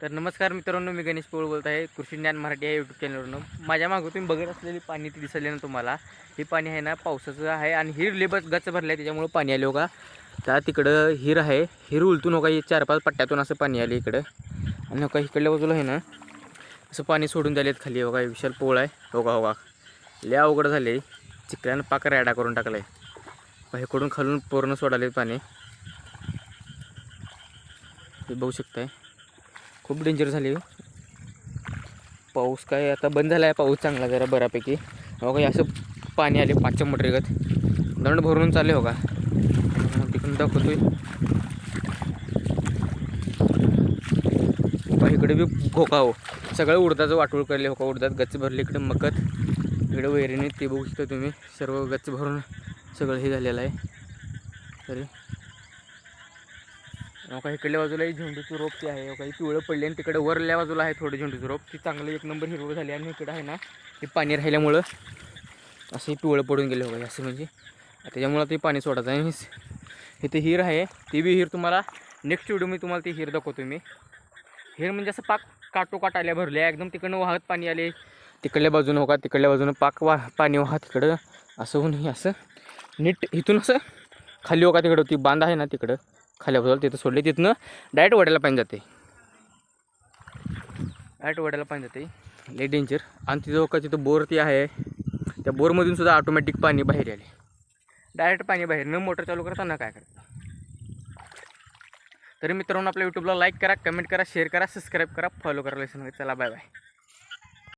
तर नमस्कार मित्रांनो मी गणेश पोळ बोलत आहे कृषी ज्ञान मराठी या यूट्यूब चॅनलवरून माझ्या मागं तुम्ही बघत असलेली पाणी ती दिसले ना तुम्हाला. हे पाणी आहे ना पावसाचं आहे आणि हिर लेबस गच्च भरलं आहे त्याच्यामुळं पाणी आले होगा का त्या तिकडं हिर आहे. हिर उलटून हो हे चार पाच पट्ट्यातून असं पाणी आले इकडं. आणि हो का इकडल्या बाजूला आहे ना असं पाणी सोडून द्यालेत खाली. हो का विशाल पोळ आहे. हो का हो का लय अवघड झाले. चिकल्यानं पाक रॅडा करून टाकला आहे इकडून खालून पूर्ण सोडाले पाणी. हे बघू शकताय. खूप डेंजर झाली हो. पाऊस काय आता बंद झाला आहे पाऊस चांगला जरा बऱ्यापैकी. हो काही असं पाणी आले पाचशे मोटर गत दंड भरून चालले हो का. मग तिकडून दाखवतोय. हो, इकडे बी घोका हो. सगळं उडदाचं वाटोळ करले हो का उडदात गच्च भरले इकडे मकत. इकडे वैरीने ते बघू शकता तुम्ही. सर्व गच्च भरून सगळं हे झालेलं आहे. तरी का इकडल्या बाजूला झेंडूचं रोप ते आहे काही पिवळं पडले आणि तिकडे वरल्या बाजूला आहे थोडं झेंडूचं रोप. ती चांगलं एक नंबर हिरवं झाली आणि इकडं आहे ना ते पाणी राहिल्यामुळं असंही पिवळं पडून गेले होतं असं म्हणजे. त्याच्यामुळं ते पाणी सोडायचं आणि इथे हिर आहे ती बी हिर तुम्हाला नेक्स्ट व्हिडिओ मी तुम्हाला ती हिर दाखवतो मी. हिर म्हणजे असं पाक काटोकाट आल्या भरल्या एकदम तिकडनं वाहत पाणी आले. तिकडल्या बाजूनं हो का तिकडल्या बाजूनं पाक वा पाणी वाहत तिकडं. असं होऊन हे असं नीट इथून असं खाली हो का तिकडं ती बांध आहे ना तिकडं. खाल्याबद्दल बाजूला तिथं सोडले. तिथनं डायरेक्ट वड्याला पाणी जाते. डायरेक्ट वड्याला पाणी जाते. लय डेंजर आणि तिथं हो का तिथं बोर ती आहे. त्या बोरमधून सुद्धा ऑटोमॅटिक पाणी बाहेर आले डायरेक्ट पाणी बाहेर. न मोटर चालू करताना काय करता तरी मित्रांनो आपल्या यूट्यूबला लाईक करा कमेंट करा शेअर करा सबस्क्राईब करा. फॉलो करा चला बाय बाय